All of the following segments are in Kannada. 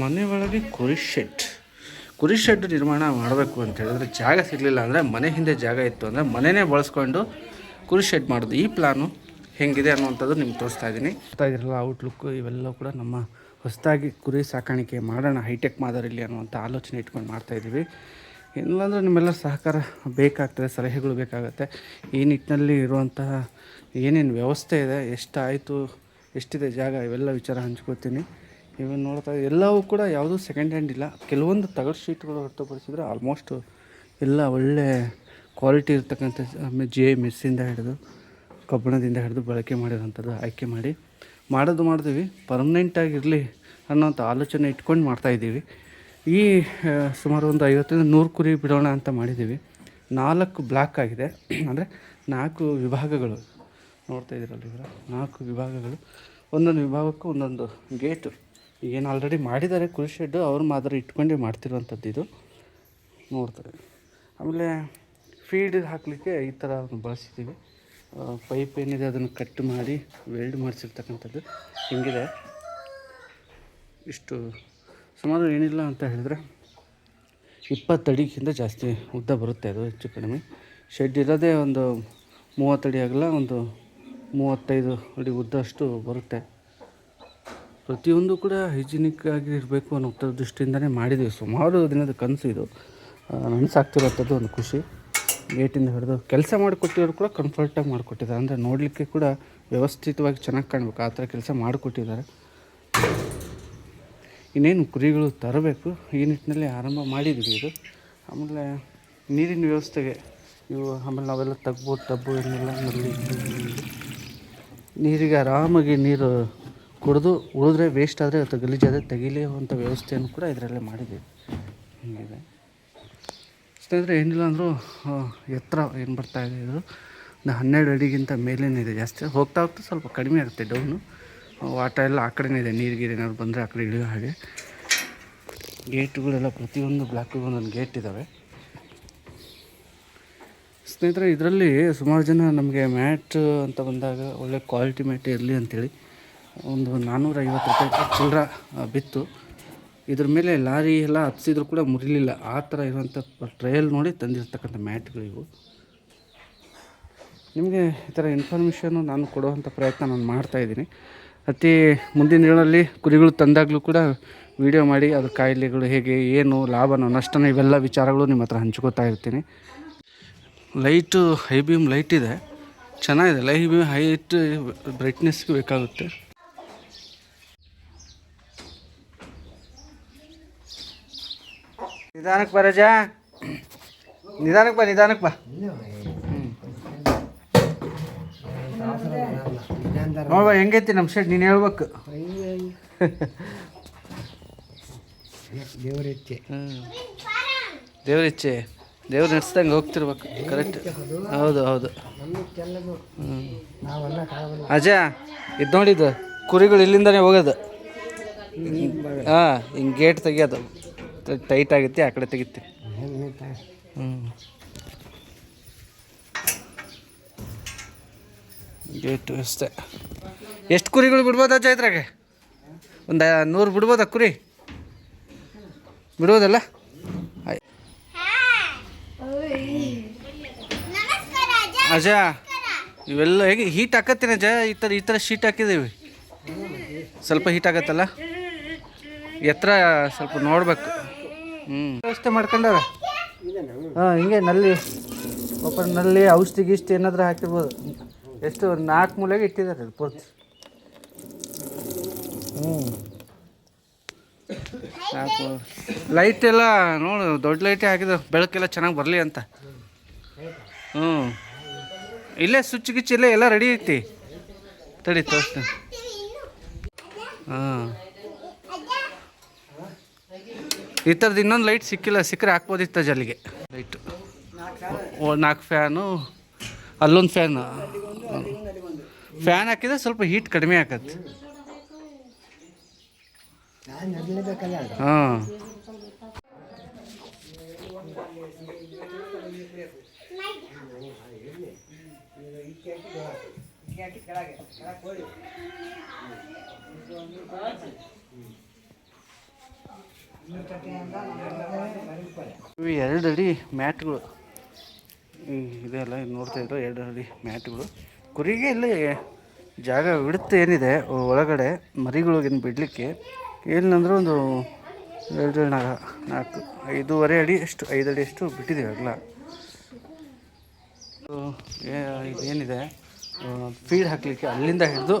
ಮನೆ ಒಳಗೆ ಕುರಿ ಶೆಡ್ ಕುರಿ ಶೆಡ್ ನಿರ್ಮಾಣ ಮಾಡಬೇಕು ಅಂತ ಹೇಳಿದ್ರೆ ಜಾಗ ಸಿಗಲಿಲ್ಲ ಅಂದರೆ ಮನೆ ಹಿಂದೆ ಜಾಗ ಇತ್ತು ಅಂದರೆ ಮನೆಯೇ ಬಳಸ್ಕೊಂಡು ಕುರಿ ಶೆಡ್ ಮಾಡೋದು. ಈ ಪ್ಲಾನು ಹೆಂಗಿದೆ ಅನ್ನುವಂಥದ್ದು ನಿಮ್ಗೆ ತೋರಿಸ್ತಾ ಇದ್ದೀನಿ. ತೋರಿಸ್ತಾ ಇದ್ರಲ್ಲ ಔಟ್ಲುಕ್ ಇವೆಲ್ಲ ಕೂಡ ನಮ್ಮ ಹೊಸದಾಗಿ ಕುರಿ ಸಾಕಾಣಿಕೆ ಮಾಡೋಣ ಹೈಟೆಕ್ ಮಾದರಿಲಿ ಅನ್ನುವಂಥ ಆಲೋಚನೆ ಇಟ್ಕೊಂಡು ಮಾಡ್ತಾಯಿದ್ದೀವಿ ಇಲ್ಲಾಂದರೆ ನಿಮ್ಮೆಲ್ಲ ಸಹಕಾರ ಬೇಕಾಗ್ತದೆ, ಸಲಹೆಗಳು ಬೇಕಾಗುತ್ತೆ. ಈ ನಿಟ್ಟಿನಲ್ಲಿ ಇರುವಂತಹ ಏನೇನು ವ್ಯವಸ್ಥೆ ಇದೆ, ಎಷ್ಟಾಯಿತು, ಎಷ್ಟಿದೆ ಜಾಗ, ಇವೆಲ್ಲ ವಿಚಾರ ಹಂಚ್ಕೋತೀನಿ ಇವನ್ನು ನೋಡ್ತಾ ಎಲ್ಲವೂ ಕೂಡ ಯಾವುದೂ ಸೆಕೆಂಡ್ ಹ್ಯಾಂಡ್ ಇಲ್ಲ. ಕೆಲವೊಂದು ತಗಡು ಶೀಟ್ಗಳು ಹೊರತುಪಡಿಸಿದ್ರೆ ಆಲ್ಮೋಸ್ಟ್ ಎಲ್ಲ ಒಳ್ಳೆ ಕ್ವಾಲಿಟಿ ಇರ್ತಕ್ಕಂಥ ಜೆ ಮೆಸ್ಸಿಂದ ಹಿಡಿದು, ಕಬ್ಬಿಣದಿಂದ ಹಿಡಿದು ಬಳಕೆ ಮಾಡಿರೋಂಥದ್ದು ಆಯ್ಕೆ ಮಾಡಿ ಮಾಡೋದು ಮಾಡ್ತೀವಿ. ಪರ್ಮನೆಂಟಾಗಿರಲಿ ಅನ್ನೋಂಥ ಆಲೋಚನೆ ಇಟ್ಕೊಂಡು ಮಾಡ್ತಾಯಿದ್ದೀವಿ ಈ ಸುಮಾರು ಒಂದು ಐವತ್ತರಿಂದ ನೂರು ಕುರಿ ಬಿಡೋಣ ಅಂತ ಮಾಡಿದ್ದೀವಿ. ನಾಲ್ಕು ಬ್ಲಾಕ್ ಆಗಿದೆ. ಅಂದರೆ ನಾಲ್ಕು ವಿಭಾಗಗಳು. ನೋಡ್ತಾ ಇದ್ದೀರಲ್ಲ ಇವರ? ನಾಲ್ಕು ವಿಭಾಗಗಳು. ಒಂದೊಂದು ವಿಭಾಗಕ್ಕೂ ಒಂದೊಂದು ಗೇಟು. ಏನು ಆಲ್ರೆಡಿ ಮಾಡಿದ್ದಾರೆ ಕುರಿ ಶೆಡ್ಡು ಅವ್ರ ಮಾದರಿ ಇಟ್ಕೊಂಡೇ ಮಾಡ್ತಿರುವಂಥದ್ದು ಇದು. ನೋಡ್ತಾರೆ. ಆಮೇಲೆ ಫೀಡ್ ಹಾಕಲಿಕ್ಕೆ ಈ ಥರ ಬಳಸಿದ್ದೀವಿ. ಪೈಪ್ ಏನಿದೆ ಅದನ್ನು ಕಟ್ ಮಾಡಿ ವೆಲ್ಡ್ ಮಾಡಿಸಿರ್ತಕ್ಕಂಥದ್ದು ಹಿಂಗಿದೆ. ಇಷ್ಟು ಸುಮಾರು ಏನಿಲ್ಲ ಅಂತ ಹೇಳಿದ್ರೆ ಇಪ್ಪತ್ತಡಿಗಿಂತ ಜಾಸ್ತಿ ಉದ್ದ ಬರುತ್ತೆ ಅದು ಹೆಚ್ಚು ಕಡಿಮೆ. ಶೆಡ್ ಇರೋದೇ ಒಂದು ಮೂವತ್ತಡಿ ಆಗಲ್ಲ, ಒಂದು ಮೂವತ್ತೈದು ಅಡಿ ಉದ್ದ ಅಷ್ಟು ಬರುತ್ತೆ. ಪ್ರತಿಯೊಂದು ಕೂಡ ಹೈಜಿನಿಕ್ ಆಗಿ ಇರಬೇಕು ಅನ್ನೋ ದೃಷ್ಟಿಯಿಂದನೇ ಮಾಡಿದ್ದೀವಿ ಸುಮಾರು ದಿನದ ಕನಸು ಇದು. ನನಸಾಗ್ತಿರೋಂಥದ್ದು ಒಂದು ಖುಷಿ. ಗೇಟಿಂದ ಹಿಡಿದು ಕೆಲಸ ಮಾಡಿಕೊಟ್ಟಿರೋರು ಕೂಡ ಕಂಫರ್ಟಾಗಿ ಮಾಡಿಕೊಟ್ಟಿದ್ದಾರೆ. ಅಂದರೆ ನೋಡಲಿಕ್ಕೆ ಕೂಡ ವ್ಯವಸ್ಥಿತವಾಗಿ ಚೆನ್ನಾಗಿ ಕಾಣಬೇಕು. ಆ ಥರ ಕೆಲಸ ಮಾಡಿಕೊಟ್ಟಿದ್ದಾರೆ. ಇನ್ನೇನು ಕುರಿಗಳು ತರಬೇಕು? ಈ ನಿಟ್ಟಿನಲ್ಲಿ ಆರಂಭ ಮಾಡಿದ್ವಿ ಇದು. ಆಮೇಲೆ ನೀರಿನ ವ್ಯವಸ್ಥೆಗೆ ಇವು ಆಮೇಲೆ ನಾವೆಲ್ಲ ತಗ್ಬೋದು ಟಬ್ಬು ಏನೆಲ್ಲ ನಲ್ಲಿ ನೀರಿಗೆ ಆರಾಮಾಗಿ ನೀರು ಕುಡಿದು ಉಳಿದ್ರೆ ವೇಸ್ಟ್ ಆದರೆ ಅಥವಾ ಗಲೀಜಾದರೆ ತೆಗಿಲೇವಂಥ ವ್ಯವಸ್ಥೆಯನ್ನು ಕೂಡ ಇದರಲ್ಲೇ ಮಾಡಿದ್ದೀವಿ. ಹೀಗಿದೆ. ಸ್ನೇಹಿತರೆ, ಏನಿಲ್ಲ ಅಂದರೂ ಎತ್ತರ ಏನು ಬರ್ತಾ ಇದೆ ಇದು? ಒಂದು ಹನ್ನೆರಡು ಅಡಿಗಿಂತ ಇದೆ ಜಾಸ್ತಿ. ಹೋಗ್ತಾ ಹೋಗ್ತಾ ಸ್ವಲ್ಪ ಕಡಿಮೆ ಆಗುತ್ತೆ ಡೌನು. ವಾಟ ಎಲ್ಲ ಆ ಕಡೆನೇ ಇದೆ. ನೀರು ಗೀರು ಏನಾದ್ರು ಬಂದರೆ ಆ ಕಡೆ ಇಳಿಯೋ ಹಾಗೆ. ಗೇಟ್ಗಳೆಲ್ಲ ಪ್ರತಿಯೊಂದು ಬ್ಲಾಕಿಗೂ ಒಂದೊಂದು ಗೇಟ್ ಇದ್ದಾವೆ ಸ್ನೇಹಿತರೆ, ಇದರಲ್ಲಿ ಸುಮಾರು ಜನ ನಮಗೆ ಮ್ಯಾಟ್ ಅಂತ ಬಂದಾಗ ಒಳ್ಳೆ ಕ್ವಾಲಿಟಿ ಮ್ಯಾಟ್ ಇರಲಿ ಅಂತೇಳಿ ಒಂದು ನಾನ್ನೂರೈವತ್ತು ರೂಪಾಯಿ ಚಿಲ್ಲರ ಬಿತ್ತು. ಇದ್ರ ಮೇಲೆ ಲಾರಿ ಎಲ್ಲ ಹತ್ಸಿದ್ರು ಕೂಡ ಮುರಿಲಿಲ್ಲ. ಆ ಥರ ಇರುವಂಥ ಟ್ರಯಲ್ ನೋಡಿ ತಂದಿರ್ತಕ್ಕಂಥ ಮ್ಯಾಟ್ಗಳು ಇವು. ನಿಮಗೆ ಈ ಥರ ಇನ್ಫಾರ್ಮೇಷನ್ನು ನಾನು ಕೊಡುವಂಥ ಪ್ರಯತ್ನ ನಾನು ಮಾಡ್ತಾಯಿದ್ದೀನಿ ಅತಿ ಮುಂದಿನ ದಿನಗಳಲ್ಲಿ ಕುರಿಗಳು ತಂದಾಗಲೂ ಕೂಡ ವಿಡಿಯೋ ಮಾಡಿ, ಅದ್ರ ಕಾಯಿಲೆಗಳು ಹೇಗೆ, ಏನು, ಲಾಭನೋ, ನಷ್ಟನೋ, ಇವೆಲ್ಲ ವಿಚಾರಗಳು ನಿಮ್ಮ ಹತ್ರ ಹಂಚ್ಕೋತಾ ಇರ್ತೀನಿ. ಲೈಟು ಹೈ ಬೀಮ್ ಲೈಟ್ ಇದೆ. ಚೆನ್ನಾಗಿದೆ. ಲೈ ಬೀಮ್ ಹೈಟ್ ಬ್ರೈಟ್ನೆಸ್ಗೆ ಬೇಕಾಗುತ್ತೆ. ನಿಧಾನಕ್ಕೆ ಬಾ ರಜಾ. ನಿಧಾನಕ್ಕೆ ಬಾ ನಿಧಾನಕ್ಕೆ ಬಾ. ನೋಡುವ ಹೆಂಗೈತಿ ನಮ್ಮ ಶೆಡ್ ನೀನು ಹೇಳ್ಬೇಕು. ದೇವರಿಚ್ಛೆ ದೇವ್ರ ಇಚ್ಛೆ ದೇವ್ರು ನಡೆಸ್ದಂಗೆ ಹೋಗ್ತಿರ್ಬೇಕು ಕರೆಕ್ಟ್ ಹೌದು ಹೌದು. ಅಜ ಇದು ನೋಡಿದ್ದು ಕುರಿಗಳು ಇಲ್ಲಿಂದನೇ ಹೋಗೋದು. ಹಾಂ ಹಿಂಗೆ ಗೇಟ್ ತೆಗಿಯೋದು. ಟೈಟ್ ಆಗುತ್ತೆ, ಆ ಕಡೆ ತೆಗಿತೆ ಗೇಟ್ ವ್ಯವಸ್ಥೆ ಎಷ್ಟು ಕುರಿಗಳು ಬಿಡ್ಬೋದ ಚೈತ್ರಾಗೆ ಒಂದು ನೂರು ಬಿಡ್ಬೋದ ಕುರಿ? ಬಿಡ್ಬೋದಲ್ಲ? ಅಜ, ಇವೆಲ್ಲ ಹೇಗೆ ಹೀಟ್ ಹಾಕತ್ತೀನಿ ಅಜ? ಈ ಥರ ಈ ಥರ ಶೀಟ್ ಹಾಕಿದ್ದೀವಿ. ಸ್ವಲ್ಪ ಹೀಟ್ ಆಗತ್ತಲ್ಲ? ಎತ್ತರ ಸ್ವಲ್ಪ ನೋಡ್ಬೇಕು. ಹ್ಞೂ ವ್ಯವಸ್ಥೆ ಮಾಡ್ಕೊಂಡಾರ ಹಾಂ, ಹಿಂಗೆ ನಲ್ಲಿ, ಒಬ್ಬ ನಲ್ಲಿ ಔಷಧಿ ಗಿಷ್ಟಿ ಏನಾದರೂ ಹಾಕಿರ್ಬೋದು. ಎಷ್ಟು ನಾಲ್ಕು ಮೂಲೆಗೆ ಇಟ್ಟಿದ್ದಾರೆ ಅದು ಪೂರ್ತಿ. ಹ್ಞೂ ಲೈಟ್ ಎಲ್ಲ ನೋಡು, ದೊಡ್ಡ ಲೈಟೇ ಹಾಕಿದ್ರು ಬೆಳಕೆಲ್ಲ ಚೆನ್ನಾಗಿ ಬರಲಿ ಅಂತ. ಹ್ಞೂ ಇಲ್ಲೇ ಸ್ವಿಚ್ ಗಿಚ್ ಇಲ್ಲೇ ಎಲ್ಲ ರೆಡಿ ಐತಿ. ತಡಿ ತೋರಿಸ್ತೀನಿ. ಹಾಂ. ಈ ಥರದ್ದು ಇನ್ನೊಂದು ಲೈಟ್ ಸಿಕ್ಕಿಲ್ಲ, ಸಿಕ್ಕರೆ ಹಾಕ್ಬೋದಿತ್ತು ಜಲ್ಲಿಗೆ. ಲೈಟು ನಾಲ್ಕು ಫ್ಯಾನು, ಅಲ್ಲೊಂದು ಫ್ಯಾನ್. ಫ್ಯಾನ್ ಹಾಕಿದ್ರೆ ಸ್ವಲ್ಪ ಹೀಟ್ ಕಡಿಮೆ ಆಗತ್ತೆ ಹಾಂ ಇವು ಎರಡು ಅಡಿ ಮ್ಯಾಟ್ಗಳು ಇದೆಲ್ಲ ಇದು ನೋಡ್ತಾ ಇದ್ರು ಎರಡು ಅಡಿ ಮ್ಯಾಟ್ಗಳು. ಕುರಿಗೆ ಇಲ್ಲಿ ಜಾಗ ಬಿಡುತ್ತೆ ಏನಿದೆ ಒಳಗಡೆ ಮರಿಗಳಿಗೇನು ಬಿಡಲಿಕ್ಕೆ ಏನಂದ್ರೆ ಒಂದು ಎರಡು, ನಾಲ್ಕು ನಾಲ್ಕು, ಐದೂವರೆ ಅಡಿ ಅಷ್ಟು, ಐದು ಅಡಿ ಅಷ್ಟು ಬಿಟ್ಟಿದ್ದೀವಿ ಅಲ್ಲ ಇದೇನಿದೆ ಫೀಡ್ ಹಾಕಲಿಕ್ಕೆ ಅಲ್ಲಿಂದ ಹಿಡಿದು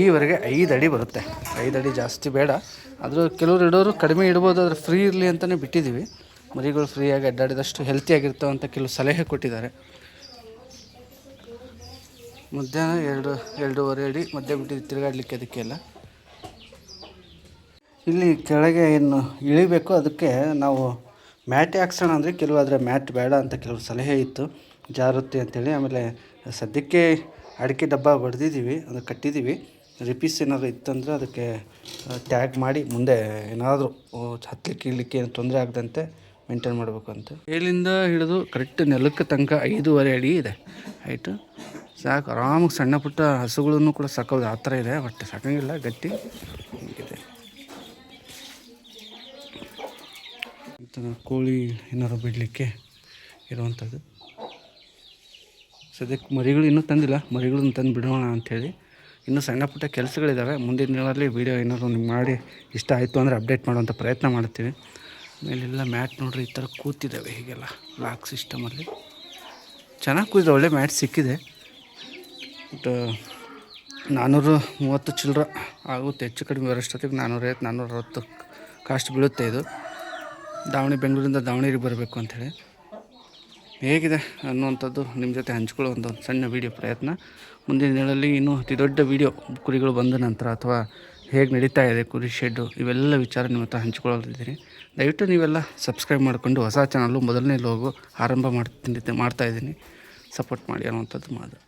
ಈವರೆಗೆ ಐದು ಅಡಿ ಬರುತ್ತೆ. ಐದು ಅಡಿ ಜಾಸ್ತಿ ಬೇಡ. ಆದರೂ ಕೆಲವರು ಇಡೋರು ಕಡಿಮೆ ಇಡ್ಬೋದು, ಆದರೆ ಫ್ರೀ ಇರಲಿ ಅಂತಲೇ ಬಿಟ್ಟಿದ್ದೀವಿ ಮರಿಗಳು ಫ್ರೀಯಾಗಿ ಅಡ್ಡಾಡಿದಷ್ಟು ಹೆಲ್ತಿಯಾಗಿರ್ತಾವೆ ಅಂತ ಕೆಲವು ಸಲಹೆ ಕೊಟ್ಟಿದ್ದಾರೆ. ಮಧ್ಯಾಹ್ನ ಎರಡು, ಎರಡೂವರೆ ಅಡಿ ಮಧ್ಯ ಬಿಟ್ಟಿದ್ದು ತಿರುಗಾಡಲಿಕ್ಕೆ ಅದಕ್ಕೆಲ್ಲ ಇಲ್ಲಿ ಕೆಳಗೆ ಏನು ಇಳಿಬೇಕು, ಅದಕ್ಕೆ ನಾವು ಮ್ಯಾಟ್ ಹಾಕ್ಸೋಣ ಅಂದರೆ ಕೆಲವು ಆದರೆ ಮ್ಯಾಟ್ ಬೇಡ ಅಂತ ಕೆಲವು ಸಲಹೆ ಇತ್ತು. ಜಾರುತ್ತೆ ಅಂತೇಳಿ, ಆಮೇಲೆ ಸದ್ಯಕ್ಕೆ ಅಡಿಕೆ ಡಬ್ಬ ಬಡ್ದಿದ್ದೀವಿ, ಅದು ಕಟ್ಟಿದ್ದೀವಿ. ರಿಪೀಸ್ ಏನಾದರೂ ಇತ್ತಂದರೆ ಅದಕ್ಕೆ ಟ್ಯಾಗ್ ಮಾಡಿ ಮುಂದೆ ಏನಾದರೂ ಹತ್ತಲಿಕ್ಕೆ ಇಳಲಿಕ್ಕೆ ಏನು ತೊಂದರೆ ಆಗದಂತೆ ಮೇಂಟೈನ್ ಮಾಡಬೇಕು ಅಂತ ಮೇಲಿಂದ ಹಿಡಿದು ಕರೆಕ್ಟ್ ನೆಲಕ್ಕೆ ತನಕ ಐದೂವರೆ ಅಡಿ ಇದೆ. ಹೈಟು ಸಾಕು, ಆರಾಮಾಗಿ ಸಣ್ಣ ಪುಟ್ಟ ಹಸುಗಳನ್ನು ಕೂಡ ಸಾಕೋದು ಆ ಥರ ಇದೆ ಬಟ್ ಸಾಕಂಗಿಲ್ಲ, ಗಟ್ಟಿ ಇದೆ ಕೋಳಿ ಏನಾದ್ರು ಬಿಡಲಿಕ್ಕೆ ಇರುವಂಥದ್ದು ಸದ್ಯಕ್ಕೆ ಮರಿಗಳು ಇನ್ನೂ ತಂದಿಲ್ಲ, ಮರಿಗಳನ್ನು ತಂದು ಬಿಡೋಣ ಅಂಥೇಳಿ. ಇನ್ನೂ ಸಣ್ಣ ಪುಟ್ಟ ಕೆಲಸಗಳಿದ್ದಾವೆ ಮುಂದಿನ ದಿನಗಳಲ್ಲಿ ವೀಡಿಯೋ ಏನಾದರೂ ನಿಮ್ಗೆ ಮಾಡಿ ಇಷ್ಟ ಆಯಿತು ಅಂದರೆ ಅಪ್ಡೇಟ್ ಮಾಡುವಂಥ ಪ್ರಯತ್ನ ಮಾಡ್ತೀವಿ. ಮೇಲೆಲ್ಲ ಮ್ಯಾಟ್ ನೋಡ್ರಿ, ಈ ಥರ ಕೂತಿದ್ದಾವೆ ಹೀಗೆಲ್ಲ ಲಾಕ್ ಸಿಸ್ಟಮಲ್ಲಿ ಚೆನ್ನಾಗಿ ಕೂತಿದೆ, ಒಳ್ಳೆ ಮ್ಯಾಟ್ ಸಿಕ್ಕಿದೆ. ಬಟ್ ನಾನ್ನೂರು ಮೂವತ್ತು ಚಿಲ್ಲರ ಆಗುತ್ತೆ, ಹೆಚ್ಚು ಕಡಿಮೆ ಬರೋಷ್ಟೊತ್ತಿಗೆ ನಾನ್ನೂರೈವತ್ತು ನಾನ್ನೂರ ಅರವತ್ತು ಕಾಸ್ಟ್ ಬೀಳುತ್ತೆ ಇದು. ದಾವಣಿ, ಬೆಂಗಳೂರಿಂದ ದಾವಣಗೆರೆಗೆ ಬರಬೇಕು ಅಂಥೇಳಿ ಹೇಗಿದೆ ಅನ್ನುವಂಥದ್ದು ನಿಮ್ಮ ಜೊತೆ ಹಂಚ್ಕೊಳ್ಳೋ ಒಂದು ಸಣ್ಣ ವೀಡಿಯೋ ಪ್ರಯತ್ನ. ಮುಂದಿನ ದಿನಗಳಲ್ಲಿ ಇನ್ನೂ ಅತಿ ದೊಡ್ಡ ವೀಡಿಯೋ ಕುರಿಗಳು ಬಂದ ನಂತರ ಅಥವಾ ಹೇಗೆ ನಡೀತಾ ಇದೆ, ಕುರಿ ಶೆಡ್ಡು ಇವೆಲ್ಲ ವಿಚಾರ ನಿಮ್ಮ ಹತ್ರ ಹಂಚ್ಕೊಳ್ಳೋದಿದ್ದೀನಿ ದಯವಿಟ್ಟು ನೀವೆಲ್ಲ ಸಬ್ಸ್ಕ್ರೈಬ್ ಮಾಡಿಕೊಂಡು ಹೊಸ ಚಾನಲ್ಲು ಮೊದಲನೇ ಲೋಗು ಆರಂಭ ಮಾಡ್ತೀನಿ, ಮಾಡ್ತಾ ಇದ್ದೀನಿ. ಸಪೋರ್ಟ್ ಮಾಡಿ ಅನ್ನುವಂಥದ್ದು ಮಾತು